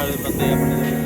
ਵਾਲੇ ਬੰਦੇ ਆਪਣੇ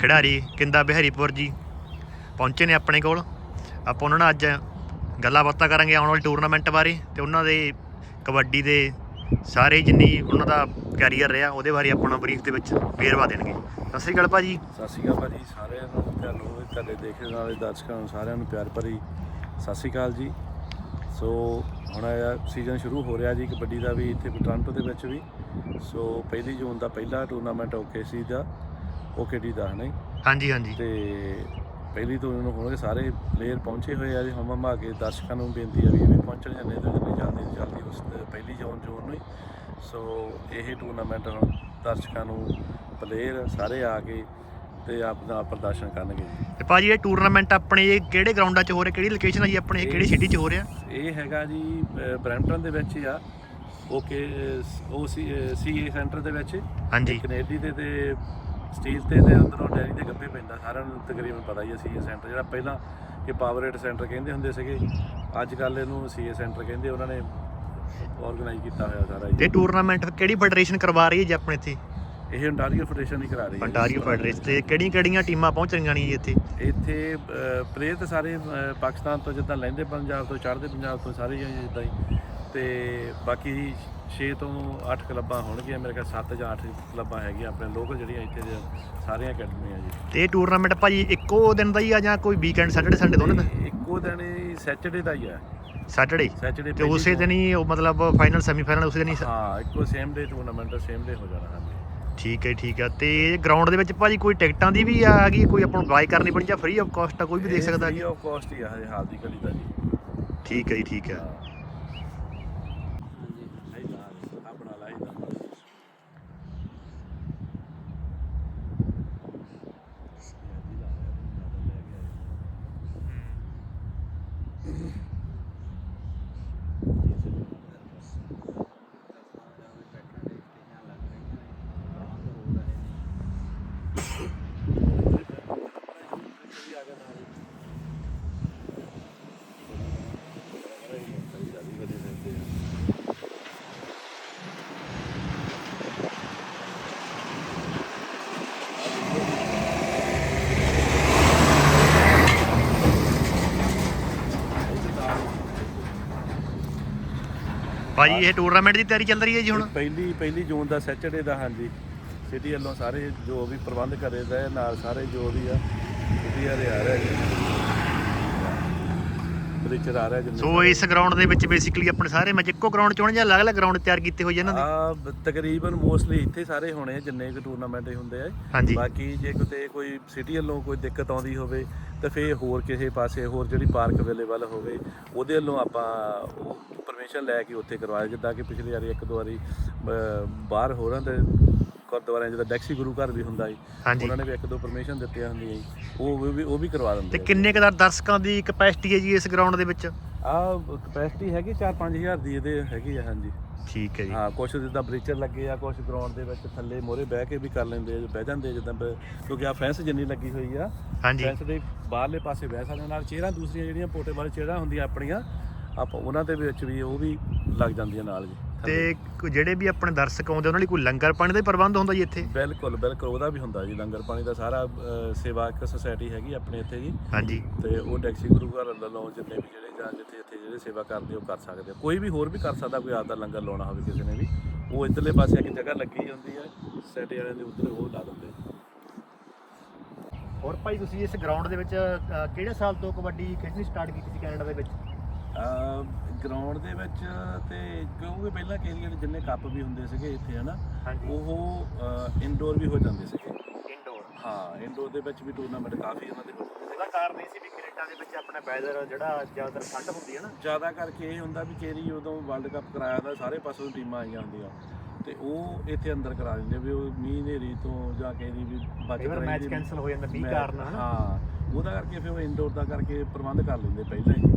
ਖਿਡਾਰੀ ਕਿੰਦਾ ਬਿਹਾਰੀਪੁਰ ਜੀ? ਪਹੁੰਚੇ ਨੇ ਆਪਣੇ ਕੋਲ। ਆਪਾਂ ਉਹਨਾਂ ਨਾਲ ਅੱਜ ਗੱਲਾਂ ਬਾਤਾਂ ਕਰਾਂਗੇ ਆਉਣ ਵਾਲੇ ਟੂਰਨਾਮੈਂਟ ਬਾਰੇ ਤੇ ਉਹਨਾਂ ਦੇ ਕਬੱਡੀ ਦੇ ਸਾਰੇ ਜਿੰਨੀ ਉਹਨਾਂ ਦਾ ਕੈਰੀਅਰ ਰਿਹਾ, ਉਹਦੇ ਬਾਰੇ ਆਪਣਾ ਬਰੀਫ ਦੇ ਵਿੱਚ ਵੇਰਵਾ ਦੇਣਗੇ। ਸਤਿ ਸ੍ਰੀ ਅਕਾਲ ਭਾਜੀ। ਸਤਿ ਸ਼੍ਰੀ ਅਕਾਲ ਭਾਜੀ, ਸਾਰਿਆਂ ਨੂੰ ਤੁਹਾਨੂੰ ਤੁਹਾਡੇ ਦੇਖਣ ਵਾਲੇ ਦਰਸ਼ਕਾਂ ਨੂੰ ਸਾਰਿਆਂ ਨੂੰ ਪਿਆਰ ਭਰੀ ਸਤਿ ਸ਼੍ਰੀ ਅਕਾਲ ਜੀ। ਸੋ, ਹੁਣ ਸੀਜ਼ਨ ਸ਼ੁਰੂ ਹੋ ਰਿਹਾ ਜੀ ਕਬੱਡੀ ਦਾ ਵੀ, ਇੱਥੇ ਟੋਰਾਂਟੋ ਦੇ ਵਿੱਚ ਵੀ। ਸੋ, ਪਹਿਲੀ ਜੂਨ ਦਾ ਪਹਿਲਾ ਟੂਰਨਾਮੈਂਟ ਓਕੇਸੀ ਦਾ। ਓਕੇਡੀ ਦਾ ਨਹੀਂ। ਹਾਂਜੀ ਹਾਂਜੀ। ਤੇ ਪਹਿਲੀ ਤੋਂ ਇਹਨੂੰ ਹੋਣਗੇ ਸਾਰੇ ਪਲੇਅਰ ਪਹੁੰਚੇ ਹੋਏ ਆ ਜੀ ਹਮ ਹਮਾ ਕੇ ਦਰਸ਼ਕਾਂ ਨੂੰ ਬੇਨਤੀ ਆ ਵੀ ਇਹ ਵੀ ਪਹੁੰਚਣ ਜਾਂਦੇ ਤੇ ਜਿੰਨੀ ਜਲਦੀ ਤੋਂ ਜਲਦੀ ਉਸ ਪਹਿਲੀ ਜੂਨ ਜੂਨ ਨੂੰ ਹੀ ਸੋ ਇਹ ਟੂਰਨਾਮੈਂਟ ਹੁਣ ਦਰਸ਼ਕਾਂ ਨੂੰ ਪਲੇਅਰ ਸਾਰੇ ਆ ਕੇ ਤੇ ਆਪਣਾ ਪ੍ਰਦਰਸ਼ਨ ਕਰਨਗੇ। ਜੀ ਤੇ ਭਾਜੀ ਇਹ ਟੂਰਨਾਮੈਂਟ ਆਪਣੇ ਇਹ ਕਿਹੜੇ ਗਰਾਊਂਡਾਂ 'ਚ ਹੋ ਰਿਹਾ ਕਿਹੜੀ ਲੋਕੇਸ਼ਨ ਆ ਜੀ ਆਪਣੇ ਇਹ ਕਿਹੜੀ ਸਿਟੀ 'ਚ ਹੋ ਰਿਹਾ? ਇਹ ਹੈਗਾ ਜੀ ਅਹ, ਬਰੈਂਪਟਨ ਦੇ ਵਿੱਚ ਹੀ ਆ। ਓਕੇ ਉਹ ਸੀਏ ਸੈਂਟਰ ਦੇ ਵਿੱਚ। ਹਾਂਜੀ। ਕੈਨੇਡੀ ਦੇ ਤੇ ਸਟੀਲ ਤੇ ਤੇ ਉਧਰੋਂ ਡੈਰੀ ਦੇ ਗੱਬੇ ਪੈਂਦਾ ਸਾਰਿਆਂ ਨੂੰ ਤਕਰੀਬਨ ਪਤਾ ਹੀ ਹੈ ਸੀਏ ਸੈਂਟਰ ਜਿਹੜਾ ਪਹਿਲਾਂ ਕਿ ਪਾਵਰੇਟ ਸੈਂਟਰ ਕਹਿੰਦੇ ਹੁੰਦੇ ਸੀਗੇ ਅੱਜ ਕੱਲ ਇਹਨੂੰ ਸੀਏ ਸੈਂਟਰ ਕਹਿੰਦੇ ਉਹਨਾਂ ਨੇ ਆਰਗੇਨਾਈਜ਼ ਕੀਤਾ ਹੋਇਆ ਸਾਰਾ ਤੇ ਜੀ ਟੂਰਨਾਮੈਂਟ ਕਿਹੜੀ ਫੈਡਰੇਸ਼ਨ ਕਰਵਾ ਰਹੀ ਹੈ ਜੀ ਆਪਣੇ ਇੱਥੇ? ਇਹ ontario ਫੈਡਰੇਸ਼ਨ ਹੀ ਕਰਾ ਰਹੀ ਹੈ। ਅੰਟਾਰੀਓ ਫੈਡਰੇਸ਼ਨ ਤੇ ਕਿਹੜੀਆਂ ਕਿਹੜੀਆਂ ਟੀਮਾਂ ਪਹੁੰਚ ਰਹੀਆਂ ਨੇ ਜੀ ਇੱਥੇ? ਇੱਥੇ ਪਲੇਅਰ ਤਾਂ ਸਾਰੇ ਪਾਕਿਸਤਾਨ ਤੋਂ ਜਿੱਦਾਂ ਲਹਿੰਦੇ ਪੰਜਾਬ ਤੋਂ ਚੜ੍ਹਦੇ ਪੰਜਾਬ ਤੋਂ ਸਾਰੇ ਜਿੱਦਾਂ ਹੀ। ਤੇ ਬਾਕੀ 6 ਤੋਂ 8 ਕਲੱਬਾਂ ਹੋਣਗੀਆਂ ਮੇਰੇ ਖਿਆਲ 7 ਜਾਂ 8 ਕਲੱਬਾਂ ਹੈਗੀਆਂ ਆਪਣੇ ਲੋਕਲ ਜਿਹੜੀਆਂ ਇੱਥੇ ਦੀਆਂ ਸਾਰੀਆਂ ਅਕੈਡਮੀਆਂ ਜੀ। ਤੇ ਇਹ ਟੂਰਨਾਮੈਂਟ ਭਾਜੀ ਇੱਕੋ ਦਿਨ ਦਾ ਹੀ ਆ ਜਾਂ ਕੋਈ ਵੀਕਐਂਡ ਸੈਟਰਡੇ ਸੰਡੇ ਦੋਨੇ ਦਾ? ਇੱਕੋ ਦਿਨ ਸੈਚਰਡੇ ਦਾ ਹੀ ਆ। ਸੈਟਰਡੇ ਸੈਚਰਡੇ ਤੇ ਉਸੇ ਦਿਨ ਹੀ ਉਹ ਮਤਲਬ ਫਾਈਨਲ ਸੈਮੀਫਾਈਨਲ ਉਸੇ ਦਿਨ ਹੀ ਹਾਂ ਇੱਕੋ same day tournament same day ਹੋ ਜਾਣਾ ਹਾਂਜੀ। ਠੀਕ ਹੈ ਠੀਕ ਹੈ। ਤੇ ਗਰਾਊਂਡ ਦੇ ਵਿੱਚ ਭਾਜੀ ਕੋਈ ਟਿਕਟਾਂ ਦੀ ਵੀ ਆ ਗਈ ਕੋਈ ਆਪਾਂ ਨੂੰ ਬਾਈ ਕਰਨੀ ਪਣੀ ਜਾਂ ਫ੍ਰੀ ਆਫ ਕਾਸਟ ਆ ਕੋਈ ਵੀ ਦੇਖ ਸਕਦਾ ਫ੍ਰੀ ਆਫ ਕਾਸਟ ਹੀ ਆ ਹਜੇ ਹਾਲ ਦੀ ਘੜੀ ਦਾ ਜੀ। ਠੀਕ ਹੈ ਜੀ ਠੀਕ ਹੈ। ਭਾਜੀ ਇਹ ਟੂਰਨਾਮੈਂਟ ਦੀ ਤਿਆਰੀ ਚੱਲ ਰਹੀ ਹੈ ਜੀ ਹੁਣ? ਪਹਿਲੀ ਪਹਿਲੀ ਜੂਨ ਦਾ ਸੈਚਰਡੇ ਦਾ ਹਾਂਜੀ। ਸਿਟੀ ਵੱਲੋਂ ਸਾਰੇ ਜੋ ਵੀ ਪ੍ਰਬੰਧ ਕਰੇ ਦਾ ਨਾਲ ਸਾਰੇ ਜੋ ਵੀ ਆ ਸਿਟੀ ਵਾਲੇ ਆ ਰਹੇ ਜੀ। ਬ੍ਰਿਚਰ ਆ ਰਿਹਾ ਜਿੰਨੇ ਸੋ ਇਸ ਗਰਾਊਂਡ ਦੇ ਵਿੱਚ ਬੇਸਿਕਲੀ ਆਪਣੇ ਸਾਰੇ ਮੈਚ ਇੱਕੋ ਗਰਾਊਂਡ 'ਚ ਹੋਣ ਜਾਂ ਅਲੱਗ-ਅਲੱਗ ਗਰਾਊਂਡ ਤਿਆਰ ਕੀਤੇ ਹੋਏ ਇਹਨਾਂ ਦੇ? ਆ ਤਕਰੀਬਨ ਮੋਸਟਲੀ ਇੱਥੇ ਸਾਰੇ ਹੋਣੇ ਆ, ਜਿੰਨੇ ਕੁ ਟੂਰਨਾਮੈਂਟ ਹੁੰਦੇ ਆ ਹਾਂਜੀ। ਬਾਕੀ ਜੇ ਕਿਤੇ ਕੋਈ ਸਿਟੀ ਵੱਲੋਂ ਕੋਈ ਦਿੱਕਤ ਆਉਂਦੀ ਹੋਵੇ ਤਾਂ ਫੇਰ ਹੋਰ ਕਿਸੇ ਪਾਸੇ ਹੋਰ ਜਿਹੜੀ ਪਾਰਕ ਅਵੇਲੇਬਲ ਹੋਵੇ ਉਹਦੇ ਵੱਲੋਂ ਆਪਾਂ ਪਰਮਿਸ਼ਨ ਲੈ ਕੇ ਉੱਥੇ ਕਰਵਾਇਆ ਜਿੱਦਾਂ ਕਿ ਪਿਛਲੀ ਵਾਰੀ ਇੱਕ ਦੋ ਵਾਰੀ ਬਾਹਰ ਹੋਰਾਂ ਤੇ ਗੁਰਦੁਆਰਿਆਂ ਜਿਹਦਾ ਡੈਕਸੀ ਗੁਰੂ ਘਰ ਵੀ ਹੁੰਦਾ ਜੀ ਹਾਂਜੀ। ਉਹਨਾਂ ਨੇ ਵੀ ਇੱਕ ਦੋ ਪਰਮਿਸ਼ਨ ਦਿੱਤੀਆਂ ਹੁੰਦੀਆਂ ਜੀ ਉਹ ਵੀ ਉਹ ਵੀ ਕਰਵਾ ਤੇ ਦਿੰਦੇ ਕਿੰਨੇ ਕੁ ਦਰ- ਦਰਸ਼ਕਾਂ ਦੀ ਕਪੈਸਿਟੀ ਹੈ ਜੀ ਇਸ ਗਰਾਊਂਡ ਦੇ ਵਿੱਚ? ਆ ਕਪੈਸਿਟੀ ਹੈਗੀ 4-5000 ਦੀ ਇਹਦੇ ਹੈਗੀ ਆ ਹਾਂਜੀ। ਠੀਕ ਹੈ ਜੀ। ਹਾਂ ਕੁਛ ਜਿੱਦਾਂ ਬ੍ਰੀਚਰ ਲੱਗੇ ਆ ਕੁਛ ਗਰਾਊਂਡ ਦੇ ਵਿੱਚ ਥੱਲੇ ਮੋਰੇ ਬਹਿ ਕੇ ਵੀ ਕਰ ਲੈਂਦੇ ਆ ਬਹਿ ਜਾਂਦੇ ਆ ਜਿੱਦਾਂ ਬ- ਕਿਉਂਕਿ ਆ ਫੈਂਸ ਜਿੰਨੀ ਲੱਗੀ ਹੋਈ ਆ ਹਾਂਜੀ। ਫੈਂਸ ਦੇ ਬਾਹਰਲੇ ਪਾਸੇ ਬਹਿ ਸਕਦੇ ਨਾਲ ਚੇਅਰਾਂ ਦੂਸਰੀਆਂ ਜਿਹੜੀਆਂ ਪੋਟੇ ਵਾਲੇ ਚੇਅਰਾਂ ਹੁੰਦੀਆਂ ਆਪਣੀਆਂ ਆਪਾਂ ਉਹਨਾਂ ਦੇ ਵਿੱਚ ਵੀ ਉਹ ਵੀ ਲੱਗ ਜਾਂਦੀਆਂ ਨਾਲ ਜੀ ਤੇ ਕ- ਜਿਹੜੇ ਵੀ ਆਪਣੇ ਦਰਸ਼ਕ ਆਉਂਦੇ ਉਹਨਾਂ ਲਈ ਕੋਈ ਲੰਗਰ ਪਾਣੀ ਦਾ ਵੀ ਪ੍ਰਬੰਧ ਹੁੰਦਾ ਜੀ ਇੱਥੇ? ਬਿਲਕੁਲ ਬਿਲਕੁਲ ਉਹਦਾ ਵੀ ਹੁੰਦਾ ਜੀ ਲੰਗਰ ਪਾਣੀ ਦਾ ਸਾਰਾ ਅ, ਸੇਵਾ ਇੱਕ ਸੁਸਾਇਟੀ ਹੈਗੀ ਆਪਣੇ ਇੱਥੇ ਜੀ। ਹਾਂਜੀ। ਤੇ ਉਹ ਡੈਕਸੀ ਗੁਰੂ ਘਰ ਵੱਲੋਂ ਜਿੰਨੇ ਵੀ ਜਿਹੜੇ ਜਾਂ ਜਿੱਥੇ ਇੱਥੇ ਜਿਹੜੇ ਸੇਵਾ ਕਰਦੇ ਉਹ ਕਰ ਸਕਦੇ ਆ। ਕੋਈ ਵੀ ਹੋਰ ਵੀ ਕਰ ਸਕਦਾ ਕੋਈ ਆਪਦਾ ਲੰਗਰ ਲਾਉਣਾ ਹੋਵੇ ਕਿਸੇ ਨੇ ਵੀ ਉਹ ਇੱਧਰਲੇ ਪਾਸੇ ਇੱਕ ਜਗ੍ਹਾ ਲੱਗੀ ਹੁੰਦੀ ਹੈ ਸੈਟੇ ਵਾਲਿਆਂ ਦੇ ਉੱਧਰ ਉਹ ਲਾ ਦਿੰਦੇ। ਹੋਰ ਭਾਈ ਤੁਸੀਂ ਇਸ ਗਰਾਊਂਡ ਦੇ ਵਿੱਚ ਕਿਹੜੇ ਸਾਲ ਤੋਂ ਕਬੱਡੀ ਖੇਡਣੀ ਸਟਾਰਟ ਕੀਤੀ ਸੀ ਕੈਨੇਡਾ ਦੇ ਵਿੱਚ? ਗਰਾਊਂਡ ਦੇ ਵਿੱਚ ਤੇ ਕਿਉਂਕਿ ਪਹਿਲਾਂ ਕੇਰੀਅਰ ਜਿੰਨੇ ਕੱਪ ਵੀ ਹੁੰਦੇ ਸੀਗੇ ਇੱਥੇ ਹਨਾ ਉਹ ਇਨਡੋਰ ਵੀ ਹੋ ਜਾਂਦੇ ਸੀਗੇ। ਇੰਡੋਰ ਹਾਂ ਇਨਡੋਰ ਦੇ ਵਿੱਚ ਵੀ ਟੂਰਨਾਮੈਂਟ ਕਾਫੀ ਉਹਨਾਂ ਦੇ ਹੋ ਜਾਂਦੇ ਇਹਦਾ ਕਾਰਨ ਇਹ ਸੀ ਵੀ ਕੈਨੇਡਾ ਦੇ ਵਿੱਚ ਆਪਣਾ ਵੈਦਰ ਜਿਹੜਾ ਜ਼ਿਆਦਾਤਰ ਠੰਡ ਹੁੰਦੀ ਹੈ ਨਾ। ਜ਼ਿਆਦਾ ਕਰਕੇ ਇਹ ਹੁੰਦਾ ਵੀ ਕੇਰੀ ਉਦੋਂ ਵਰਲਡ ਕੱਪ ਕਰਾਇਆ ਤਾਂ ਸਾਰੇ ਪਾਸੋਂ ਟੀਮਾਂ ਆਈਆਂ ਹੁੰਦੀਆਂ। ਤੇ ਉਹ ਇੱਥੇ ਅੰਦਰ ਕਰਾ ਦਿੰਦੇ ਵੀ ਉਹ ਮੀਂਹ ਹਨੇਰੀ ਤੋਂ ਜਾਂ ਕੇਰੀ ਵੀ ਕਈ ਵਾਰ ਮੈਚ। ਕੈਨਸਲ ਹੋ ਜਾਂਦਾ ਵੀ ਕਾਰਨ ਹਨਾ। ਹਾਂ ਉਹਦਾ ਕਰਕੇ ਫਿਰ ਉਹ ਇਨਡੋਰ ਦਾ ਕਰਕੇ ਪ੍ਰਬੰਧ ਕਰ ਲੈਂਦੇ ਪਹਿਲਾਂ ਹੀ।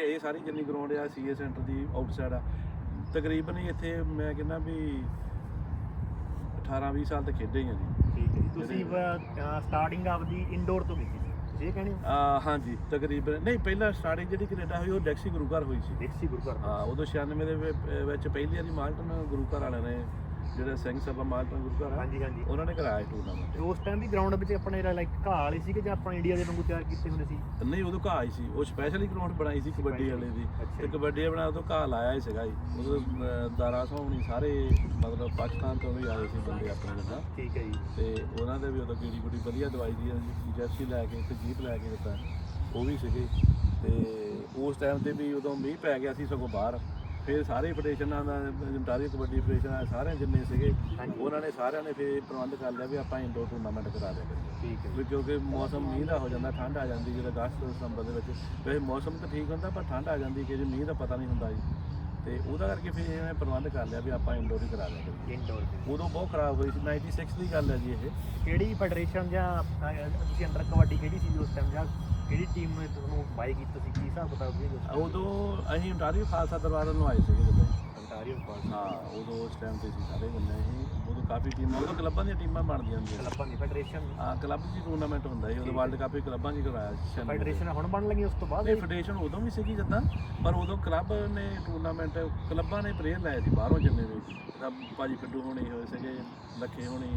ਕਿਉਂਕਿ ਇਹ ਸਾਰੀ ਜਿੰਨੀ ਗਰਾਊਂਡ ਆ ਸੀਏ ਸੈਂਟਰ ਦੀ ਆਊਟਸਾਈਡ ਆ। ਤਕਰੀਬਨ ਹੀ ਇੱਥੇ ਮੈਂ ਕਹਿੰਦਾ ਵੀ 18 20 ਸਾਲ ਤੇ ਖੇਡੇ ਹੀ ਆ ਜੀ। ਠੀਕ ਹੈ ਜੀ। ਤੁਸੀਂ ਸਟਾਰਟਿੰਗ ਆਪਦੀ ਇੰਡੋਰ ਤੋਂ ਕੀਤੀ ਸੀ। ਤੁਸੀਂ ਇਹ ਕਹਿੰਦੇ ਹੋ? ਆ ਹਾਂਜੀ ਤਕਰੀਬਨ। ਨਹੀਂ ਪਹਿਲਾਂ ਸਟਾਰਟਿੰਗ ਜਿਹੜੀ ਕੈਨੇਡਾ ਹੋਈ ਉਹ ਡੈਕਸੀ ਗੁਰੂ ਘਰ ਹੋਈ ਸੀ। ਦੇਖਸੀ ਗੁਰੂ ਘਰ ਹਾਂ ਉਦੋਂ 96 ਦੇ ਵਿ- ਵਿੱਚ ਪਹਿਲੀ ਵਾਰੀ ਮਾਲਟਨ ਗੁਰੂ ਘਰ ਵਾਲਿਆਂ ਨੇ ਜਿਹੜਾ ਸਿੰਘ ਸਭਾ ਮਾਲਟਨ ਗੁਰੂ ਘਰ ਆ ਹਾਂਜੀ ਹਾਂਜੀ। ਉਹਨਾਂ ਨੇ ਕਰਾਇਆ ਟੂਰਨਾਮੈਂਟ ਤੇ ਉਸ ਟਾਈਮ ਵੀ ਗਰਾਊਂਡ ਵਿੱਚ ਆਪਣੇ ਲਾਈਕ ਘਾਹ ਵਾਲੇ ਸੀਗੇ ਜਾਂ ਆਪਾਂ ਇੰਡੀਆ ਦੇ ਵਾਂਗੂ ਤਿਆਰ ਕੀਤੇ ਹੁੰਦੇ ਸੀ? ਨਹੀਂ ਉਦੋਂ ਘਾਹ ਹੀ ਸੀ। ਉਹ ਸਪੈਸ਼ਲੀ ਗਰਾਊਂਡ ਬਣਾਈ ਸੀ ਕਬੱਡੀ ਵਾਲੇ ਦੀ। ਤੇ। ਕਬੱਡੀ ਬਣਾ ਉਦੋਂ ਘਾਹ ਲਾਇਆ ਹੀ ਸੀਗਾ ਜੀ। ਉਦੋਂ ਦਾਰਾ ਸੋਹਣੀ ਸਾਰੇ ਮਤਲਬ ਪਾਕਿਸਤਾਨ ਤੋਂ ਵੀ ਆਏ ਸੀ ਬੰਦੇ ਆਪਣੇ ਜਿੱਦਾਂ ਠੀਕ ਹੈ ਜੀ। ਤੇ ਉਹਨਾਂ ਦੇ ਵੀ ਉਦੋਂ ਕੀੜੀ ਕੁੜੀ ਵਧੀਆ ਦਵਾਈ ਦੀ ਜਰਸੀ ਲੈ ਕੇ ਤੇ ਜੀਪ ਲੈ ਕੇ ਦਿੱਤਾ। ਉਹ ਵੀ ਸੀਗੇ। ਤੇ ਉਸ ਟਾਈਮ ਤੇ ਵੀ ਉਦੋਂ ਮੀਂਹ ਪੈ ਗਿਆ ਸੀ ਸਗੋਂ ਬਾਹਰ। ਫਿਰ ਸਾਰੇ ਫੈਡਰੇਸ਼ਨਾਂ ਦਾ ਇੰਟਾਰੀਓ ਕਬੱਡੀ ਫੈਡਰੇਸ਼ਨ ਆ ਸਾਰੇ ਜਿੰਨੇ ਸੀਗੇ। ਉਹਨਾਂ ਨੇ ਸਾਰਿਆਂ ਨੇ ਫਿਰ ਪ੍ਰਬੰਧ ਕਰ ਲਿਆ ਵੀ ਆਪਾਂ ਇੰਡੋਰ ਟੂਰਨਾਮੈਂਟ ਕਰਾ ਦਿਆ ਠੀਕ ਹੈ। ਕਿਉਂਕਿ ਮੌਸਮ ਮੀਂਹ ਦਾ ਹੋ ਜਾਂਦਾ ਠੰਡ ਆ ਜਾਂਦੀ ਜਦੋਂ ਅਗਸਤ ਸਤੰਬਰ ਦੇ ਵਿੱਚ। ਵੈਸੇ ਮੌਸਮ ਤਾਂ ਠੀਕ ਹੁੰਦਾ ਪਰ ਠੰਡ ਆ ਜਾਂਦੀ ਕਿ ਜੇ ਮੀਂਹ ਦਾ ਪਤਾ ਨਹੀਂ ਹੁੰਦਾ ਜੀ। ਤੇ ਉਹਦਾ ਕਰਕੇ ਫਿਰ ਇਹਨੇ ਪ੍ਰਬੰਧ ਕਰ ਲਿਆ ਵੀ ਆਪਾਂ ਇੰਡੋਰ ਹੀ ਕਰਾ ਕਰੀਏ ਇੰਡੋਰ ਉਦੋਂ ਬਹੁਤ ਖਰਾਬ ਹੋਈ ਸੀ 96 ਦੀ ਗੱਲ ਹੈ ਜੀ ਇਹ। ਕਿਹੜੀ ਫੈਡਰੇਸ਼ਨ ਜਾਂ ਤੁਸੀਂ ਅੰਡਰ ਕਬੱਡੀ ਕਿਹੜੀ ਸੀ ਉਸ ਟਾਈਮ ਜਾਂ ਕਿਹੜੀ ਟੀਮ ਨੇ ਤੁਹਾਨੂੰ ਬਾਈ ਕੀਤਾ ਸੀ? ਕੀ ਹਿਸਾਬ ਬਤਾਓ ਜੀ ਉਦੋਂ ਅਸੀਂ ontario ਖਾਲਸਾ ਦਰਬਾਰ ਨੂੰ ਆਏ ਸੀਗੇ ਜਦੋਂ। ਅੰਟਾਰੀਓ ਪਾਸ ਹਾਂ ਉਦੋਂ ਉਸ ਟਾਈਮ ਤੇ ਸੀ ਸਾਰੇ ਬੰਦੇ ਅਸੀਂ ਉਦੋਂ ਕਾਫੀ ਟੀਮਾਂ ਉਦੋਂ ਕਲੱਬਾਂ ਦੀਆਂ ਟੀਮਾਂ ਬਣਦੀਆਂ ਹੁੰਦੀਆਂ ਸੀ। ਕਲੱਬਾਂ ਦੀ ਫੈਡਰੇਸ਼ਨ ਹਾਂ ਕਲੱਬ ਦੀ ਟੂਰਨਾਮੈਂਟ ਹੁੰਦਾ ਸੀ ਉਦੋਂ ਵਰਲਡ ਕੱਪ ਵੀ ਕਲੱਬਾਂ 'ਚ ਹੀ ਕਰਵਾਇਆ ਸੀ। ਫੈਡਰੇਸ਼ਨ ਹੁਣ ਬਣ ਲੱਗੀ ਉਸ ਤੋਂ ਬਾਅਦ? ਨਹੀਂ ਫੈਡਰੇਸ਼ਨ ਉਦੋਂ ਵੀ ਸੀਗੀ ਜਿੱਦਾਂ ਪਰ ਉਦੋਂ ਕਲੱਬ ਨੇ ਟੂਰਨਾਮੈਂਟ ਕਲੱਬਾਂ ਨੇ ਪਲੇਅਰ ਲਾਏ ਸੀ ਬਾਹਰੋਂ ਜਿੰਨੇ ਵੀ। ਜਿੱਦਾਂ ਭਾਜੀ ਕੱਡੂ ਹੋਣੀ ਹੋਏ ਸੀਗੇ ਲੱਖੇ ਹੋਣੀ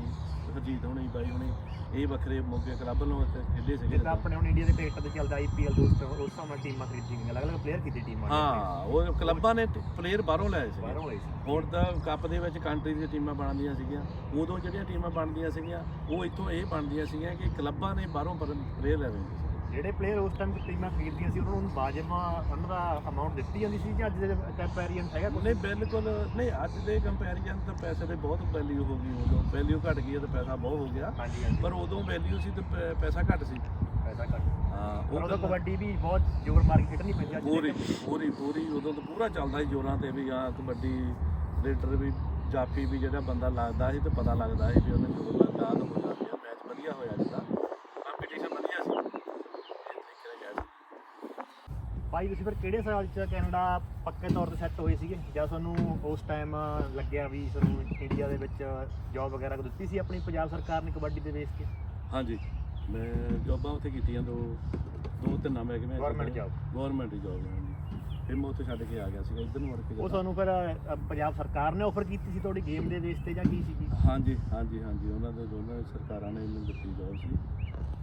ਹਰਜੀਤ ਹੋਣੀ ਬਾਈ ਹੋਣੀ ਇਹ ਵੱਖਰੇ ਮੌਕੇ ਕਲੱਬ ਨੂੰ ਉੱਥੇ ਖੇਡੇ ਸੀਗੇ ਜਿੱਦਾਂ। ਆਪਣੇ ਹੁਣ ਇੰਡੀਆ ਦੇ ਕ੍ਰਿਕਟ ਤੇ ਚੱਲਦਾ ਆਈਪੀਐਲ ਦੋਸਤ ਉਸ ਹਿਸਾਬ ਨਾਲ ਟੀਮਾਂ ਖਰੀਦੀ ਗਈਆਂ ਅਲੱਗ-ਅਲੱਗ ਪਲੇਅਰ ਕੀਤੀ ਟੀਮਾਂ ਨੇ। ਹਾਂ ਉਹ ਕਲੱਬਾਂ ਨੇ ਪਲੇਅਰ ਬਾਹਰੋਂ ਲਾਏ ਸੀ ਬਾਹਰੋਂ ਆਏ ਸੀ। ਹੁਣ ਤਾਂ ਕੱਪ ਦੇ ਵਿੱਚ ਕੰਟਰੀ ਦੀਆਂ ਟੀਮਾਂ ਬਣਦੀਆਂ ਸੀਗੀਆਂ। ਉਦੋਂ ਜਿਹੜੀਆਂ ਟੀਮਾਂ ਬਣਦੀਆਂ ਸੀਗੀਆਂ ਉਹ ਇੱਥੋਂ ਇਹ ਬਣਦੀਆਂ ਸੀਗੀਆਂ ਕਿ ਕਲੱਬਾਂ ਨੇ ਬਾਹਰੋਂ ਪਲੇਅਰ ਲੈ ਲੈਂਦੇ ਸੀ। ਜਿਹੜੇ ਪਲੇਅਰ ਉਸ ਟਾਈਮ ਟੀਮਾਂ ਖਰੀਦਦੀਆਂ ਸੀ ਉਹਨਾਂ ਨੂੰ ਬਾਜਮਾ ਉਹਨਾਂ ਦਾ ਅਮਾਉਂਟ ਦਿੱਤੀ ਜਾਂਦੀ ਸੀ ਜਾਂ ਅੱਜ ਦੇ ਕੰਪੈਰੀਜ਼ਨ ਹੈਗਾ ਨਹੀਂ ਬਿਲਕੁਲ ਨਹੀਂ ਅੱਜ ਦੇ ਕੰਪੈਰੀਜ਼ਨ ਤਾਂ ਪੈਸੇ ਦੇ ਬਹੁਤ ਵੈਲਿਊ ਹੋ ਗਈ ਉਦੋਂ। ਵੈਲਿਊ ਘਟ ਗਈ ਤਾਂ ਪੈਸਾ ਬਹੁਤ ਹੋ ਗਿਆ। ਹਾਂਜੀ ਹਾਂਜੀ। ਪਰ ਉਦੋਂ ਵੈਲਿਊ ਸੀ ਤੇ ਪੈਸਾ ਘੱਟ ਸੀ। ਪੈਸਾ ਘੱਟ। ਹਾਂ ਪਰ ਉਹ ਉਦੋਂ ਕਬੱਡੀ ਵੀ ਬਹੁਤ ਜ਼ੋਰ ਮਾਰ ਕੇ ਖੇਡਣੀ ਪੈਂਦੀ ਅੱਜ ਪੂਰੀ ਪੂਰੀ ਪੂਰੀ ਉਦੋਂ ਤਾਂ ਪੂਰਾ ਚੱਲਦਾ ਸੀ ਜੋਰਾਂ ਤੇ ਵੀ ਆ ਕਬੱਡੀ ਰੇਡਰ ਵੀ ਜਾਪੀ ਵੀ ਜਿਹੜਾ ਬੰਦਾ ਲੱਗਦਾ ਸੀ ਤੇ ਪਤਾ ਲੱਗਦਾ ਸੀ ਵੀ ਉਹਨੇ ਜੋਰ ਲੱਗਦਾ ਤਾਂ ਹੋ ਜਾਂਦੀ ਮੈਚ ਵਧੀਆ ਹੋਇਆ ਜਿੱਦਾਂ। ਕੰਪੀਟੀਸ਼ਨ ਵਧੀਆ ਸੀ। ਇਹ ਤਰੀਕੇ ਨਾਲ ਗਿਆ ਸੀ ਭਾਈ ਤੁਸੀਂ ਫਿਰ ਕਿਹੜੇ ਸਾਲ ਚ ਕੈਨੇਡਾ ਪੱਕੇ ਤੌਰ ਤੇ ਸੈੱਟ ਹੋਏ ਸੀਗੇ? ਜਾਂ ਤੁਹਾਨੂੰ ਉਸ ਟਾਈਮ ਲੱਗਿਆ ਵੀ ਤੁਹਾਨੂੰ ਇੰਡੀਆ ਦੇ ਵਿੱਚ ਜੌਬ ਵਗੈਰਾ ਦਿੱਤੀ ਸੀ ਆਪਣੀ ਪੰਜਾਬ ਸਰਕਾਰ ਨੇ ਕਬੱਡੀ ਦੇ ਬੇਸ ਤੇ ਹਾਂਜੀ। ਮੈਂ ਜੋਬਾਂ ਉੱਥੇ ਕੀਤੀਆਂ ਦੋ ਦੋ ਤਿੰਨ ਮਹਿਕਮੇ Government job। ਗਵਰਨਮੈਂਟ ਜੋਬ ਹਾਂਜੀ ਫਿਰ ਮੈਂ ਉੱਥੇ ਛੱਡ ਕੇ ਆ ਗਿਆ ਸੀਗਾ ਇੱਧਰ ਨੂੰ ਮੁੜ ਕੇ ਉਹ ਤੁਹਾਨੂੰ ਫਿਰ ਅ, ਪੰਜਾਬ ਸਰਕਾਰ ਨੇ ਆਫਰ ਕੀਤੀ ਸੀ ਤੁਹਾਡੀ ਗੇਮ ਦੇ ਬੇਸ ਤੇ ਜਾਂ ਕੀ ਸੀਗੀ? ਹਾਂਜੀ ਹਾਂਜੀ ਹਾਂਜੀ ਉਹਨਾਂ ਦੇ ਦੋਨਾਂ ਸਰਕਾਰਾਂ ਨੇ ਮੈਨੂੰ ਦਿੱਤੀ ਜੋਬ ਸੀ।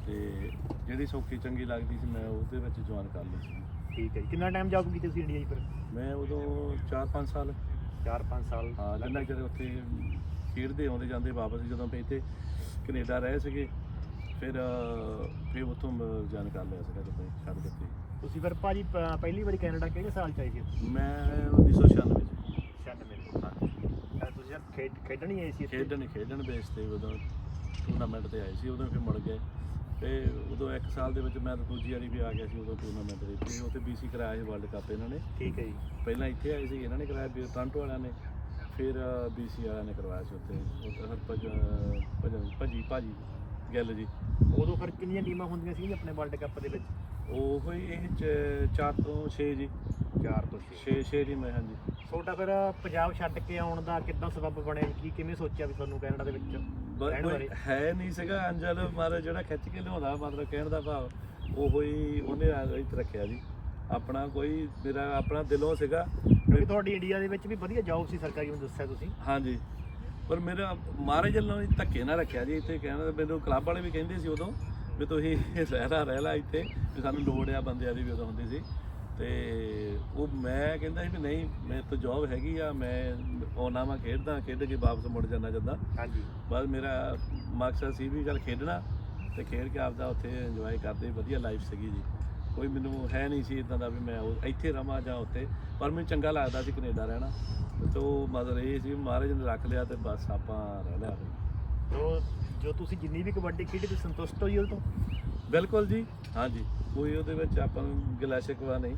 ਤੇ ਜਿਹੜੀ ਸੌਖੀ ਚੰਗੀ ਲੱਗਦੀ ਸੀ ਮੈਂ ਉਹਦੇ ਵਿੱਚ ਜੁਆਇਨ ਕਰ ਲਈ ਸੀ। ਠੀਕ ਹੈ ਜੀ। ਕਿੰਨਾ ਟਾਈਮ ਜੌਬ ਕੀਤੀ ਤੁਸੀਂ ਇੰਡੀਆ 'ਚ ਫਿਰ? ਮੈਂ ਉਦੋਂ 4-5 ਸਾਲ। 4-5 ਸਾਲ। ਹਾਂ ਜਿੰਨਾ ਚਿਰ ਉੱਥੇ ਖੇਡਦੇ ਆਉਂਦੇ ਜਾਂਦੇ ਵਾਪਸ ਜਦੋਂ ਪਏ ਤੇ ਕੈਨੇਡਾ ਰਹੇ ਸੀਗੇ ਫਿਰ ਅਹ, ਫਿਰ ਉੱਥੋਂ ਜੁਆਇਨ ਕਰ ਲਿਆ ਸੀਗਾ ਜਦੋਂ ਛੱਡ ਦਿੱਤੀ। ਤੁਸੀਂ ਫਿਰ ਭਾਜੀ ਪ- ਪਹਿਲੀ ਵਾਰੀ ਕੈਨੇਡਾ ਕਿਹੜੇ ਸਾਲ ਚ ਆਏ ਸੀ? ਮੈਂ 1996 ਚ। 96 ਹਾਂ ਤੁਸੀਂ ਫਿਰ ਖੇਡ ਖੇਡਣ ਹੀ ਆਏ ਸੀ ਇੱਥੇ? ਖੇਡਣ ਖੇਡਣ ਬੇਸ ਤੇ ਉਦੋਂ ਟੂਰਨਾਮੈਂਟ ਤੇ ਆਏ ਸੀ ਉਦੋਂ ਫਿਰ ਮੁੜ ਗਏ। ਤੇ ਉਦੋਂ ਇੱਕ ਸਾਲ ਦੇ ਵਿੱਚ ਮੈਂ ਤਾਂ ਦੂਜੀ ਵਾਰੀ ਵੀ ਆ ਗਿਆ ਸੀ ਉਦੋਂ ਟੂਰਨਾਮੈਂਟ ਦੇ ਵਿੱਚ ਉੱਥੇ ਬੀਸੀ ਕਰਾਇਆ ਸੀ ਵਰਲਡ ਕੱਪ ਇਹਨਾਂ ਨੇ। ਠੀਕ ਹੈ ਜੀ। ਪਹਿਲਾਂ ਇੱਥੇ ਆਏ ਸੀ ਇਹਨਾਂ ਨੇ ਕਰਾਇਆ ਵੀ ਟ੍ਰਾਂਟੋ ਵਾਲਿਆਂ ਨੇ। ਫਿਰ ਬੀਸੀ ਵਾਲਿਆਂ ਨੇ ਕਰਵਾਇਆ ਸੀ ਉੱਥੇ। ਉੱਥੇ ਹਰਪਜ ਭਜਨ ਭਜੀ ਭਾਜੀ। ਗਿੱਲ ਜੀ। ਉਦੋਂ ਫਿਰ ਕਿੰਨੀਆਂ ਟੀਮਾਂ ਹੁੰਦੀਆਂ ਸੀ ਆਪਣੇ ਵਰਲਡ ਕੱਪ ਦੇ ਵਿੱਚ? ਉਹ ਹੀ ਇਹ 4 ਤੋਂ 6 ਜੀ। 4 ਤੋਂ 6 6 ਟੀਮਾਂ ਹਾਂਜੀ। ਤੁਹਾਡਾ ਫਿਰ ਪੰਜਾਬ ਛੱਡ ਕੇ ਆਉਣ ਦਾ ਕਿੱਦਾਂ ਸਬਬ ਬਣਿਆ? ਕੀ ਕਿਵੇਂ ਸੋਚਿਆ ਵੀ ਤੁਹਾਨੂੰ ਕੈਨੇਡਾ ਦੇ ਵਿੱਚ? ਹੈ ਨਹੀਂ ਸੀਗਾ। ਅੰਜਲ ਮਾਰ ਜਿਹੜਾ ਖਿੱਚ ਕੇ ਲਿਆਉਂਦਾ ਮਤਲਬ ਕਹਿਣ ਦਾ ਭਾਵ ਉਹੋ ਹੀ ਉਹਨੇ ਇੱਥੇ ਰੱਖਿਆ ਜੀ। ਆਪਣਾ ਕੋਈ ਮੇਰਾ ਆਪਣਾ ਦਿਲੋਂ ਸੀਗਾ। ਕਿਉਂਕਿ ਤੁਹਾਡੀ ਇੰਡੀਆ ਦੇ ਵਿੱਚ ਵੀ ਵਧੀਆ ਜੌਬ ਸੀ ਸਰਕਾਰੀ ਨੂੰ ਦੱਸਿਆ ਤੁਸੀਂ। ਹਾਂਜੀ। ਪਰ ਮੇਰਾ ਮਹਾਰਾਜ ਵੱਲੋਂ ਹੀ ਧੱਕੇ ਨਾਲ ਰੱਖਿਆ ਜੀ ਇੱਥੇ ਕਹਿਣਾ ਮੈਨੂੰ ਕਲੱਬ ਵਾਲੇ ਵੀ ਕਹਿੰਦੇ ਸੀ ਉਦੋਂ ਵੀ ਤੁਸੀਂ ਰਹਿਣਾ ਰਹਿ ਲਾ ਇੱਥੇ ਵੀ ਸਾਨੂੰ ਲੋੜ ਆ ਬੰਦਿਆਂ ਦੀ ਵੀ ਉਦੋਂ ਹੁੰਦੀ ਸੀ। ਤੇ ਉਹ ਮੈਂ ਕਹਿੰਦਾ ਸੀ ਵੀ ਨਹੀਂ ਮੇਰੇ ਤੋਂ ਜੌਬ ਹੈਗੀ ਆ ਮੈਂ ਆਉਣਾ ਮੈਂ ਖੇਡਦਾ ਖੇਡ ਕੇ ਵਾਪਸ ਮੁੜ ਜਾਣਾ ਜਦਾਂ। ਹਾਂਜੀ। ਬਸ ਮੇਰਾ ਮਕਸਦ ਸੀ ਵੀ ਚੱਲ ਖੇਡਣਾ ਤੇ ਖੇਡ ਕੇ ਆਪਦਾ ਉੱਥੇ ਇੰਜੋਏ ਕਰਦੇ ਵਧੀਆ ਲਾਈਫ ਸੀਗੀ ਜੀ। ਕੋਈ ਮੈਨੂੰ ਹੈ ਨਹੀਂ ਸੀ ਇਦਾਂ ਦਾ ਵੀ ਮੈਂ ਉਹ ਇੱਥੇ ਰਵਾਂ ਜਾਂ ਉੱਥੇ ਪਰ ਮੈਨੂੰ ਚੰਗਾ ਲੱਗਦਾ ਸੀ ਕੈਨੇਡਾ ਰਹਿਣਾ। ਤੇ ਉਹ ਮਤਲਬ ਇਹ ਸੀ ਵੀ ਮਹਾਰਾਜ ਨੇ ਰੱਖ ਲਿਆ ਤੇ ਬਸ ਆਪਾਂ ਰਹਿ ਲਿਆ। ਜੋ ਜੋ ਤੁਸੀਂ ਜਿੰਨੀ ਵੀ ਕਬੱਡੀ ਖੇਡੀ ਤੁਸੀਂ ਸੰਤੁਸ਼ਟ ਹੋ ਜੀ ਉਹ ਤੋਂ ਬਿਲਕੁਲ ਜੀ ਹਾਂਜੀ। ਕੋਈ ਉਹਦੇ ਵਿੱਚ ਆਪਾਂ ਨੂੰ ਗਿਲਾ ਸ਼ਿਕਵਾ ਨਹੀਂ।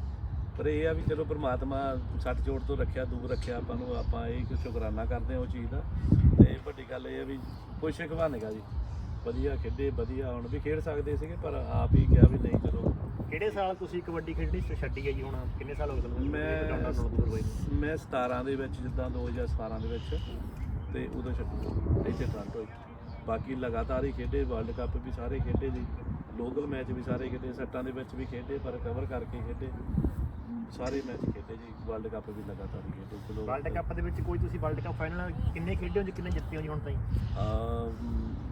ਪਰ ਇਹ ਆ ਵੀ ਚਲੋ ਪ੍ਰਮਾਤਮਾ ਸੱਟ ਚੋਟ ਤੋਂ ਰੱਖਿਆ ਦੂਰ ਰੱਖਿਆ ਆਪਾਂ ਨੂੰ ਆਪਾਂ ਇਹ ਕਿ ਸ਼ੁਕਰਾਨਾ ਕਰਦੇ ਹਾਂ ਉਹ ਚੀਜ਼ ਦਾ। ਤੇ ਵੱਡੀ ਗੱਲ ਇਹ ਆ ਵੀ ਕੋਈ ਸ਼ਿਕਵਾ ਨਹੀਂਗਾ ਜੀ। ਵਧੀਆ ਖੇਡੇ ਵਧੀਆ ਹੁਣ ਵੀ ਖੇਡ ਸਕਦੇ ਸੀਗੇ ਪਰ ਆਪ ਹੀ ਕਿਹਾ ਵੀ ਨਹੀਂ ਚਲੋ। ਕਿਹੜੇ ਸਾਲ ਤੁਸੀਂ ਕਬੱਡੀ ਖੇਡਣੀ ਛੱਡੀ ਹੈ ਜੀ ਹੁਣ? ਕਿੰਨੇ ਸਾਲ ਹੋ ਗਏ ਤੁਹਾਨੂੰ? ਮੈਂ ਨੂੰ ਦੂਰ ਹੋਏ ਨੂੰ? ਮੈਂ 17 ਦੇ ਵਿੱਚ ਜਿੱਦਾਂ 2017 ਦੇ ਵਿੱਚ ਤੇ ਉਦੋਂ ਛੱਡੂ। ਇੱਥੇ ਟ੍ਰਾਂਟੋ ਵਿੱਚ। ਬਾਕੀ ਲਗਾਤਾਰ ਹੀ ਖੇਡੇ ਵਰਲਡ ਕੱਪ ਵੀ ਸਾਰੇ ਖੇਡੇ ਜੀ। ਲੋਕਲ ਮੈਚ ਵੀ ਸਾਰੇ ਖੇਡੇ ਸੱਟਾਂ ਦੇ ਵਿੱਚ ਵੀ ਖੇਡੇ ਪਰ ਕਵਰ ਕਰਕੇ ਖੇਡੇ। ਸਾਰੇ ਮੈਚ ਖੇਡੇ ਜੀ। ਵਰਲਡ ਕੱਪ ਵੀ ਲਗਾਤਾਰ ਹੀ ਖੇਡੇ ਚਲੋ। ਵਰਲਡ ਕੱਪ ਦੇ ਵਿੱਚ ਕੋਈ ਤੁਸੀਂ ਵਰਲਡ ਕੱਪ ਫਾਈਨਲ ਕਿੰਨੇ ਖੇਡੇ ਹੋ ਜੀ? ਕਿੰਨੇ ਜਿੱਤੇ ਹੋ ਜੀ ਹੁਣ ਤਾਈਂ? ਅਮ,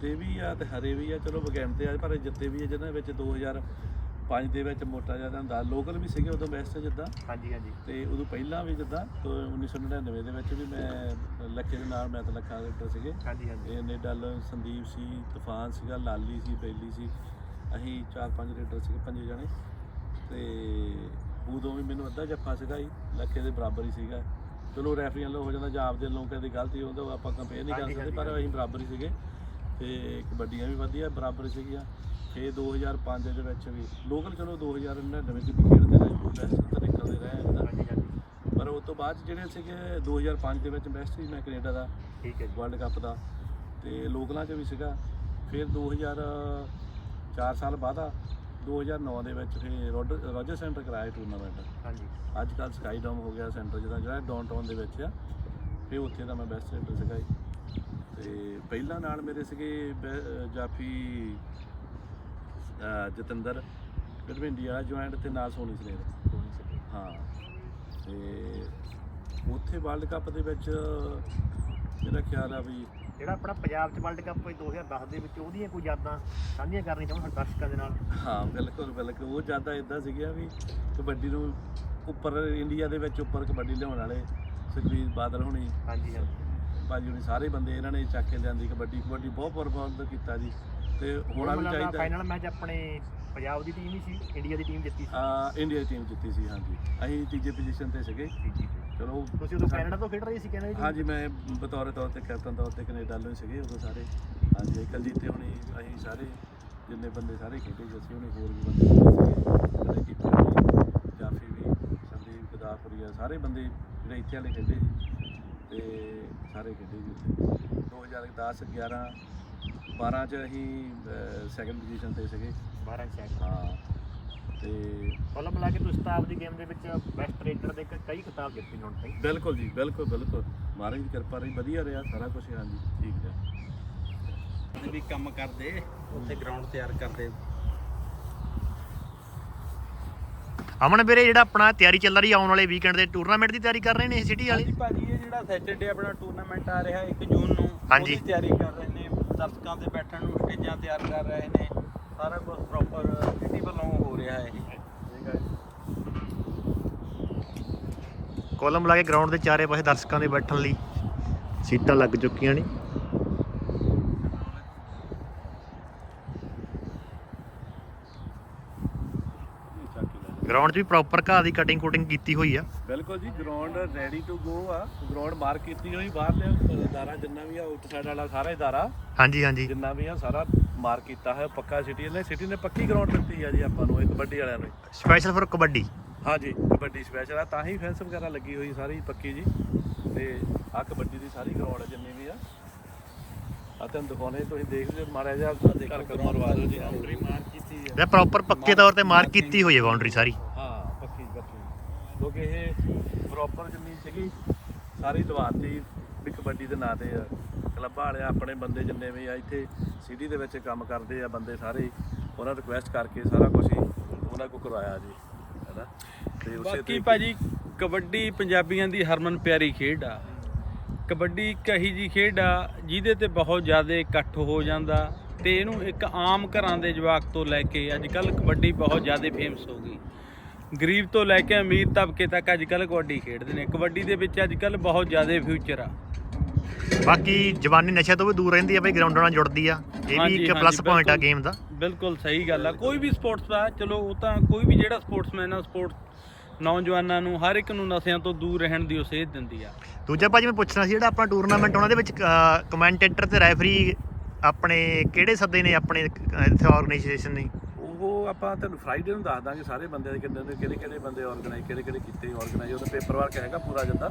ਜਿੱਤੇ ਵੀ ਆ ਤੇ ਹਰੇ ਵੀ ਆ ਚਲੋ ਤੇ ਆ ਪਰ ਜਿੱਤੇ ਵੀ ਆ ਜਿਹਨਾਂ ਵਿੱਚ 2005 ਦੇ ਵਿੱਚ ਮੋਟਾ ਜਿਹਾ ਹੁੰਦਾ। ਲੋਕਲ ਵੀ ਸੀਗੇ ਉਦੋਂ ਬੈਸਟ ਜਿੱਦਾਂ। ਹਾਂਜੀ ਹਾਂਜੀ। ਤੇ ਉਦੋਂ ਪਹਿਲਾਂ ਵੀ ਜਿੱਦਾਂ ਤੋਂ 1999 ਦੇ ਵਿੱਚ ਵੀ ਮੈਂ ਲੱਖੇ ਦੇ ਨਾਲ ਮੈਂ ਤਾਂ ਲੱਖਾ ਦੇ ਸੀਗੇ। ਹਾਂਜੀ ਹਾਂਜੀ। ਇਹ ਸੰਦੀਪ ਸੀ ਤੂਫਾਨ ਸੀਗਾ ਲਾਲੀ ਸੀ ਬੈਲੀ ਸੀ। ਅਸੀਂ ਚਾਰ ਪੰਜ ਰੇਡਰ ਸੀਗੇ ਪੰਜੇ ਜਣੇ। ਤੇ ਉਦੋਂ ਵੀ ਮੈਨੂੰ ਅੱਧਾ ਜੱਫਾ ਸੀਗਾ ਜੀ ਲੱਖੇ ਦੇ ਬਰਾਬਰ ਹੀ ਸੀਗਾ। ਚਲੋ ਰੈਫਰੀਆਂ ਲੋ ਹੋ ਜਾਂਦਾ ਜਾਂ ਆਪਦੇ ਲੋਕਾਂ ਦੀ ਗਲਤੀ ਉਹਦਾ ਆਪਾਂ ਕੰਪੇਅਰ ਨਹੀਂ ਕਰ ਸਕਦੇ ਪਰ ਅਸੀਂ ਬਰਾਬਰ ਹੀ ਸੀਗੇ। ਤੇ ਕਬੱਡੀਆਂ ਵੀ ਵਧੀਆ ਬਰਾਬਰ ਸੀਗੀਆਂ। ਫੇ 2005 ਦੇ ਵਿੱਚ ਵੀ ਲੋਕਲ ਚਲੋ 2099 ਚ ਵੀ ਖੇਡਦੇ ਰਹੇ ਬੈਸਟ ਤਾਂ ਨਿਕਲਦੇ ਰਹੇ ਪਰ ਉਸ ਤੋਂ ਬਾਅਦ ਜਿਹੜੇ ਸੀਗੇ 2005 ਦੇ ਵਿੱਚ ਬੈਸਟ ਸੀ ਮੈਂ ਕੈਨੇਡਾ ਦਾ ਠੀਕ ਹੈ ਵਰਲਡ ਕੱਪ ਦਾ। ਤੇ ਲੋਕਲਾਂ 'ਚ ਵੀ ਸੀਗਾ। ਫਿਰ 2004 ਸਾਲ ਬਾਅਦ ਆ 2009 ਦੇ ਵਿੱਚ ਫਿਰ ਰੋਡ- ਰੋਜਰ ਸੈਂਟਰ ਕਰਾਇਆ ਟੂਰਨਾਮੈਂਟ ਹਾਂਜੀ। ਅੱਜ ਕੱਲ ਸਕਾਈ ਡੋਮ ਹੋ ਗਿਆ ਸੈਂਟਰ ਜਿਹੜਾ ਜਿਹੜਾ ਡਾਊਨਟਾਊਨ ਦੇ ਵਿੱਚ ਆ ਫਿਰ ਉੱਥੇ ਦਾ ਮੈਂ ਬੈਸਟ ਸੈਂਟਰ ਸੀਗਾ ਜੀ। ਤੇ ਪਹਿਲਾਂ ਨਾਲ ਮੇਰੇ ਸੀਗੇ ਜਾਫੀ ਜਤਿੰਦਰ ਫਿਰ ਇੰਡੀਆ ਜੁਆਇੰਟ ਤੇ ਨਾਲ ਸੋਨੀ ਸਨੇਰ ਹਾਂ ਤੇ ਉੱਥੇ ਵਰਲਡ ਕੱਪ ਦੇ ਵਿੱਚ ਮੇਰਾ ਖਿਆਲ ਆ ਵੀ ਜਿਹੜਾ ਆਪਣਾ ਪੰਜਾਬ ਚ ਵਰਲਡ ਕੱਪ ਹੋਈ 2010 ਦੇ ਵਿੱਚ ਉਹਦੀਆਂ ਕੋਈ ਯਾਦਾਂ ਸਾਂਝੀਆਂ ਕਰਨੀਆਂ ਚਾਹੁੰਦਾ ਦਰਸ਼ਕਾਂ ਦੇ ਨਾਲ? ਹਾਂ ਬਿਲਕੁਲ ਬਿਲਕੁਲ। ਉਹ ਜ਼ਿਆਦਾ ਇਦਾਂ ਸੀਗੀਆਂ ਵੀ ਕਬੱਡੀ ਨੂੰ ਉੱਪਰ ਇੰਡੀਆ ਦੇ ਵਿੱਚ ਉੱਪਰ ਕਬੱਡੀ ਲਿਆਉਣ ਵਾਲੇ ਸੁਖਬੀਰ ਬਾਦਲ ਹੋਣੀ। ਹਾਂਜੀ ਹਾਂਜੀ। ਭਾਜੀ ਹੋਣੀ ਸਾਰੇ ਬੰਦੇ ਇਹਨਾਂ ਨੇ ਚੱਕ ਕੇ ਲਿਆਂਦੀ ਕਬੱਡੀ ਕਬੱਡੀ ਬਹੁਤ ਪਰਫਾਰਮ ਕੀਤਾ ਜੀ। ਤੇ ਹੋਣਾ ਵੀ ਚਾਹੀਦਾ ਫਾਈਨਲ ਮੈਚ ਆਪਣੇ ਪੰਜਾਬ ਦੀ ਟੀਮ ਹੀ ਸੀ ਇੰਡੀਆ ਦੀ ਟੀਮ ਜਿੱਤੀ ਸੀ? ਆ ਇੰਡੀਆ ਦੀ ਟੀਮ ਜਿੱਤੀ ਸੀ ਹਾਂਜੀ। ਅਸੀਂ ਤੀਜੇ ਪੋਜੀਸ਼ਨ ਤੇ ਸੀਗੇ। ਚਲੋ ਤੁਸੀਂ ਉਦੋਂ ਕੈਨੇਡਾ ਤੋਂ ਖੇਡ ਰਹੇ ਸੀ ਕੈਨੇਡਾ ਦੀ? ਹਾਂਜੀ ਮੈਂ ਬਤੌਰ ਤੌਰ ਤੇ ਕੈਪਟਨ ਤੌਰ ਤੇ ਕੈਨੇਡਾ ਨੂੰ ਸੀਗੇ ਉਦੋਂ ਸਾਰੇ। ਹਾਂਜੀ ਕਲਜੀਤ ਤੇ ਹੁਣੀ ਅਸੀਂ ਸਾਰੇ ਜਿੰਨੇ ਬੰਦੇ ਸਾਰੇ ਖੇਡੇ ਸੀ ਅਸੀਂ ਹੁਣੀ ਹੋਰ ਵੀ ਬੰਦੇ ਸੀਗੇ। ਜਾਫੀ ਵੀ ਸੰਦੀਪ ਗਦਾਫਰੀਆ ਸਾਰੇ ਬੰਦੇ ਜਿਹੜੇ ਇੱਥੇ ਵਾਲੇ ਖੇਡੇ ਸੀ। ਤੇ ਸਾਰੇ ਖੇਡੇ ਜੀ ਉੱਥੇ। 2010 11 12 ਚ ਅਸੀਂ ਸੈਕੰਡ ਪੋਜੀਸ਼ਨ ਤੇ ਸੀਗੇ। 12 ਸੈਕਿੰਡ ਹਾਂ ਤੇ ਕੁੱਲ ਮਿਲਾ ਕੇ ਤੁਸੀਂ ਤਾਂ ਆਪਦੀ ਗੇਮ ਦੇ ਵਿੱਚ ਬੈਸਟ ਰੇਡਰ ਦੇ ਕ- ਕਈ ਖਿਤਾਬ ਜਿੱਤੇ ਹੁਣ ਤਾਈਂ ਬਿਲਕੁਲ ਜੀ ਬਿਲਕੁਲ ਬਿਲਕੁਲ। ਮਹਾਰਾਜ ਦੀ ਕਿਰਪਾ ਰਹੀ ਵਧੀਆ ਰਿਹਾ ਸਾਰਾ ਕੁਝ ਹਾਂਜੀ ਠੀਕ ਹੈ ਵੀ ਕੰਮ ਕਰਦੇ ਉੱਥੇ ਗਰਾਊਂਡ ਤਿਆਰ ਕਰਦੇ। ਅਮਨ ਵੀਰੇ ਜਿਹੜਾ ਆਪਣਾ ਤਿਆਰੀ ਚੱਲ ਰਹੀ ਆਉਣ ਵਾਲੇ ਵੀਕਐਂਡ ਦੇ ਟੂਰਨਾਮੈਂਟ ਦੀ ਤਿਆਰੀ ਕਰ ਰਹੇ ਨੇ ਇਹ ਸਿਟੀ ਵਾਲੇ? ਹਾਂਜੀ ਭਾਜੀ ਇਹ ਜਿਹੜਾ ਸੈਟਰਡੇ ਆਪਣਾ ਟੂਰਨਾਮੈਂਟ ਆ ਰਿਹਾ 1 ਜੂਨ ਨੂੰ ਹਾਂਜੀ। ਉਹਦੀ ਤਿਆਰੀ ਕਰ ਰਹੇ ਨੇ। ਦਰਸ਼ਕਾਂ ਦੇ ਬੈਠਣ ਨੂੰ ਸਟੇਜਾਂ ਤਿਆਰ ਕਰ ਰਹੇ ਨੇ। ਸਾਰਾ ਕੁਝ ਪ੍ਰੋਪਰ ਸਿਟੀ ਵੱਲੋਂ ਹੋ ਰਿਹਾ ਹੈ ਇਹ। ਕੁੱਲ ਮਿਲਾ ਕੇ ਗਰਾਊਂਡ ਦੇ ਚਾਰੇ ਪਾਸੇ ਦਰਸ਼ਕਾਂ ਦੇ ਬੈਠਣ ਲਈ ਸੀਟਾਂ ਲੱਗ ਚੁੱਕੀਆਂ ਨੇ ਇਹ ਚੱਕ ਗਰਾਊਂਡ 'ਚ ਵੀ ਪ੍ਰੋਪਰ ਘਾਹ ਦੀ ਕਟਿੰਗ ਕੁਟਿੰਗ ਕੀਤੀ ਹੋਈ ਆ। ਬਿਲਕੁਲ ਜੀ ਗਰਾਊਂਡ ਰੈਡੀ ਟੂ ਗੋ ਆ। ਗਰਾਊਂਡ ਮਾਰਕ ਕੀਤੀ ਹੋਈ ਬਾਹਰ ਲਿਆ ਦਾਰਾ ਜਿੰਨਾ ਵੀ ਆ ਆਊਟਸਾਈਡ ਵਾਲਾ ਸਾਰਾ ਹੀ ਦਾਰਾ ਹਾਂਜੀ ਹਾਂਜੀ। ਜਿੰਨਾ ਵੀ ਆ ਸਾਰਾ ਮਾਰਕ ਕੀਤਾ ਹੈ ਪੱਕਾ ਸਿਟੀ ਨੇ ਸਿਟੀ ਨੇ ਪੱਕੀ ਗਰਾਊਂਡ ਦਿੱਤੀ ਆ ਜੀ ਆਪਾਂ ਨੂੰ ਇਹ ਕਬੱਡੀ ਵਾਲਿਆਂ ਨੂੰ। Special for kabaddi. ਹਾਂਜੀ ਕਬੱਡੀ ਸਪੈਸ਼ਲ ਆ। ਤਾਂ ਹੀ ਫੈਂਸ ਵਗੈਰਾ ਲੱਗੀ ਹੋਈ ਸਾਰੀ ਪੱਕੀ ਜੀ। ਤੇ ਆ ਕਬੱਡੀ ਦੀ ਸਾਰੀ ਗਰਾਊਂਡ ਜਿੰਨੀ ਵੀ ਆ। ਆ ਤੁਹਾਨੂੰ ਦਿਖਾਉਣੇ ਤੁਸੀਂ ਦੇਖ ਲਿਓ ਜਿਹਾ ਘਰ ਘਰ ਮਰਵਾ ਦਿਓ ਜੀ। ਬਾਉਂਡਰੀ ਮਾਰਕ ਕੀਤੀ ਇਹ ਪ੍ਰੋਪਰ ਪੱਕੇ ਤੌਰ ਤੇ ਮਾਰਕ ਕੀਤੀ ਹੋਈ ਹੈ ਬਾਉਂਡਰੀ ਸਾਰੀ। ਹਾਂ ਕਿਉਂਕਿ ਇਹ ਪ੍ਰੋਪਰ ਜ਼ਮੀਨ ਸੀਗੀ ਸਾਰੀ ਦਵਾਤੀ ਵੀ ਕਬੱਡੀ ਦੇ ਨਾਂ ਤੇ ਆ। ਕਲੱਬਾਂ ਵਾਲੇ ਆਪਣੇ ਬੰਦੇ ਜਿੰਨੇ ਵੀ ਆ ਇੱਥੇ ਸਿਟੀ ਦੇ ਵਿੱਚ ਕੰਮ ਕਰਦੇ ਆ ਬੰਦੇ ਸਾਰੇ ਉਹਨਾਂ ਰਿਕੁਐਸਟ ਕਰਕੇ ਸਾਰਾ ਕੁਝ ਹੀ ਉਹਨਾਂ ਕੋ ਕਰਵਾਇਆ ਜੀ ਹੈਨਾ? ਤੇ ਉਸੇ ਬਾਕੀ ਭਾਜੀ ਕਬੱਡੀ ਪੰਜਾਬੀਆਂ ਦੀ ਹਰਮਨ ਪਿਆਰੀ ਖੇਡ ਆ। ਕਬੱਡੀ ਇੱਕ ਇਹੀ ਜੀ ਖੇਡ ਆ ਜਿਹਦੇ ਤੇ ਬਹੁਤ ਜ਼ਿਆਦਾ ਇਕੱਠ ਹੋ ਜਾਂਦਾ ਤੇ ਇਹਨੂੰ ਇੱਕ ਆਮ ਘਰਾਂ ਦੇ ਜਵਾਕ ਤੋਂ ਲੈ ਕੇ ਅੱਜ ਕੱਲ ਕਬੱਡੀ ਬਹੁਤ ਜ਼ਿਆਦਾ ਫੇਮਸ ਹੋ ਗਈ। ਗਰੀਬ ਤੋਂ ਲੈ ਕੇ ਅਮੀਰ ਤਬਕੇ ਤੱਕ ਅੱਜ ਕੱਲ ਕਬੱਡੀ ਖੇਡਦੇ ਨੇ। ਕਬੱਡੀ ਦੇ ਵਿੱਚ ਅੱਜ ਕੱਲ ਬਹੁਤ ਜ਼ਿਆਦਾ ਫਿਊਚਰ ਆ। ਬਾਕੀ ਜਵਾਨੀ ਨਸ਼ੇ ਤੋਂ ਵੀ ਦੂਰ ਰਹਿੰਦੀ ਆ ਬਈ ਗਰਾਊਂਡਾਂ ਨਾਲ ਜੁੜਦੀ ਆ। ਇਹ ਵੀ ਇੱਕ ਪਲੱਸ ਪੁਆਇੰਟ ਆ। ਗੇਮ ਦਾ। ਬਿਲਕੁਲ ਸਹੀ ਗੱਲ ਆ। ਕੋਈ ਵੀ ਸਪੋਰਟਸ ਆ ਚਲੋ ਉਹ ਤਾਂ ਕੋਈ ਵੀ ਜਿਹੜਾ ਸਪੋਰਟਸਮੈਨ ਆ ਸਪੋਰਟਸ ਨੌਜਵਾਨਾਂ ਨੂੰ ਹਰ ਇੱਕ ਨੂੰ ਨਸ਼ਿਆਂ ਤੋਂ ਦੂਰ ਰਹਿਣ ਦੀ ਉਹ ਸੇਧ ਦਿੰਦੀ ਆ। ਦੂਜਾ ਭਾਜੀ ਮੈਂ ਪੁੱਛਣਾ ਸੀ ਜਿਹੜਾ ਆਪਣਾ ਟੂਰਨਾਮੈਂਟ ਉਹਨਾਂ ਦੇ ਵਿੱਚ ਕਮੈਂਟੇਟਰ ਤੇ ਰੈਫਰੀ ਆਪਣੇ ਕਿਹੜੇ ਸੱਦੇ ਨੇ ਆਪਣੇ ਇੱਥੇ ਆਰਗੇਨਾਈਜੇਸ਼ਨ ਨੇ? ਉਹ ਆਪਾਂ ਤੁਹਾਨੂੰ ਫਰਾਈਡੇ ਨੂੰ ਦੱਸ ਦਾਂਗੇ ਸਾਰੇ ਬੰਦੇ ਦੇ ਕਿੰਨੇ ਕਿਹੜੇ ਕਿਹੜੇ ਬੰਦੇ ਆਰਗੇਨਾਈਜ਼ ਕਿਹੜੇ ਕਿਹੜੇ ਕੀਤੇ ਆਰਗੇਨਾਈਜ਼ ਉਹਦਾ ਪੇਪਰ ਵਰਕ ਹੈਗਾ ਪੂਰਾ ਜਾਂਦਾ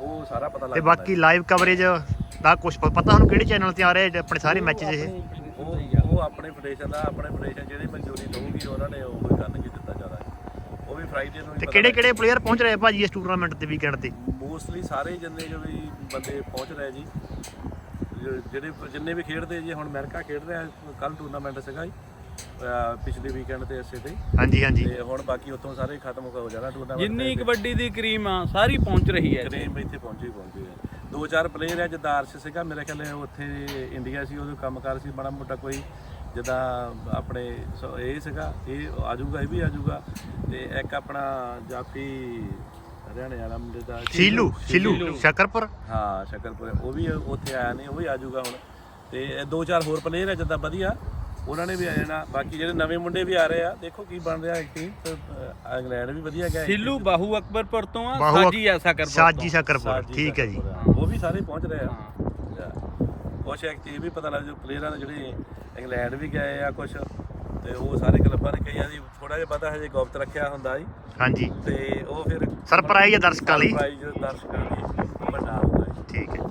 ਉਹ ਸਾਰਾ ਪਤਾ ਲੱਗ ਤੇ ਬਾਕੀ ਲਾਈਵ ਕਵਰੇਜ ਦਾ ਕੁਝ ਪਤਾ ਤੁਹਾਨੂੰ ਕਿਹੜੇ ਚੈਨਲ ਤੇ ਆ ਰਹੇ ਆਪਣੇ ਸਾਰੇ ਮੈਚਸ ਇਹ? ਉਹ ਉਹ ਆਪਣੇ ਫੈਡਰੇਸ਼ਨ ਦਾ ਆਪਣੇ ਫੈਡਰੇਸ਼ਨ ਜਿਹੜੀ ਮਨਜ਼ੂਰੀ ਦਊਗੀ ਉਹਨਾਂ ਨੇ ਉਹ ਕਰਨਗੇ ਦਿੱਤਾ ਜ਼ਿਆਦਾ। ਉਹ ਵੀ ਫਰਾਈਡੇ ਨੂੰ ਤੇ ਕਿਹੜੇ ਕਿਹੜੇ ਪਲੇਅਰ ਪਹੁੰਚ ਰਹੇ ਭਾਜੀ ਇਸ ਟੂਰਨਾਮੈਂਟ ਤੇ ਵੀਕਐਂਡ ਤੇ? ਮੋਸਟਲੀ ਸਾਰੇ ਜਿੰਨੇ ਜੋ ਵੀ ਬੰਦੇ ਪਹੁੰਚ ਰਹੇ ਜੀ ਜਿਹੜੇ ਜਿੰਨੇ ਵੀ ਖੇਡਦੇ ਜੀ ਹੁਣ ਅਮਰੀਕਾ ਖੇਡ ਰਿਹਾ ਕੱਲ ਟੂਰਨਾਮੈਂਟ ਸੀਗਾ ਜੀ ਪਿਛਲੇ ਵੀਕਐਂਡ ਤੇ ਐਸੇ ਤੇ ਹਾਂਜੀ ਹਾਂਜੀ। ਤੇ ਹੁਣ ਬਾਕੀ ਉੱਥੋਂ ਸਾਰੇ ਖਤਮ ਹੋ ਜਾਣਾ ਟੂਰਨਾਮੈਂਟ ਜਿੰਨੀ ਕਬੱਡੀ ਦੀ ਕਰੀਮ ਆ ਸਾਰੀ ਪਹੁੰਚ ਰਹੀ ਹੈ। ਕਰੀਮ ਇੱਥੇ ਪਹੁੰਚੇ ਹੀ ਪਹੁੰਚੇ ਆ ਦੋ ਚਾਰ ਪਲੇਅਰ ਆ ਜਿੱਦਾਂ ਅਰਸ਼ ਸੀਗਾ ਮੇਰੇ ਖਿਆਲ ਹੈ ਉੱਥੇ ਇੰਡੀਆ ਸੀ ਉਹਦੇ ਕੰਮਕਾਰ ਸੀ ਬੜਾ ਮੋਟਾ ਕੋਈ ਜਿੱਦਾਂ ਆਪਣੇ ਇਹ ਸੀਗਾ ਇਹ ਆਜੂਗਾ ਇਹ ਵੀ ਆਜੂਗਾ। ਤੇ ਇੱਕ ਆਪਣਾ ਜਾਫੀ ਹਰਿਆਣੇ ਵਾਲਾ ਮੁੰਡੇ ਦਾ ਸ਼ੀਲੂ ਸ਼ੀਲੂ ਸ਼ਕਰਪੁਰ? ਹਾਂ ਸ਼ਕਰਪੁਰ ਉਹ ਵੀ ਉੱਥੇ ਆਇਆ ਨਹੀਂ ਉਹ ਵੀ ਆਜੂਗਾ ਹੁਣ। ਤੇ ਇਹ ਦੋ ਚਾਰ ਹੋਰ ਪਲੇਅਰ ਆ ਜਿੱਦਾਂ ਵਧੀਆ। ਉਹਨਾਂ ਨੇ ਵੀ ਆ ਜਾਣਾ। ਬਾਕੀ ਜਿਹੜੇ ਨਵੇਂ ਮੁੰਡੇ ਵੀ ਆ ਰਹੇ ਆ ਦੇਖੋ ਕੀ ਬਣ ਰਿਹਾ ਟੀਮ ਤੇ ਇੰਗਲੈਂਡ ਵੀ ਵਧੀਆ ਗਿਆ। ਸਿੱਲੂ ਬਾਹੂ ਅਕਬਰਪੁਰ ਤੋਂ ਆ ਬਾਹੂ ਸਾਜੀ ਆ ਸਕਰਪੁਰ ਸਾਜੀ। ਸ਼ਕਰਪੁਰ ਠੀਕ ਹੈ ਜੀ। ਉਹ ਵੀ ਸਾਰੇ ਪਹੁੰਚ ਰਹੇ ਆ। ਇੱਕ ਚੀਜ਼ ਵੀ ਪਤਾ ਲੱਗ ਜੋ ਪਲੇਅਰਾਂ ਦੇ ਜਿਹੜੇ ਇੰਗਲੈਂਡ ਵੀ ਗਏ ਆ ਕੁਛ। ਤੇ ਉਹ ਸਾਰੇ ਕਲੱਬਾਂ ਨੇ ਕਈਆਂ ਦੀ ਥੋੜਾ ਜਿਹਾ ਪਤਾ ਹਜੇ ਗੁਪਤ ਰੱਖਿਆ ਹੁੰਦਾ ਜੀ। ਹਾਂਜੀ। ਤੇ ਉਹ ਫਿਰ ਸਰਪ੍ਰਾਈਜ਼ ਹੈ ਦਰਸ਼ਕਾਂ ਲਈ। ਸਰਪ੍ਰਾਈਜ਼ ਦਰਸ਼ਕਾਂ ਲਈ ਵੱਡਾ ਹੁੰਦਾ ਜੀ। ਠੀਕ ਹੈ।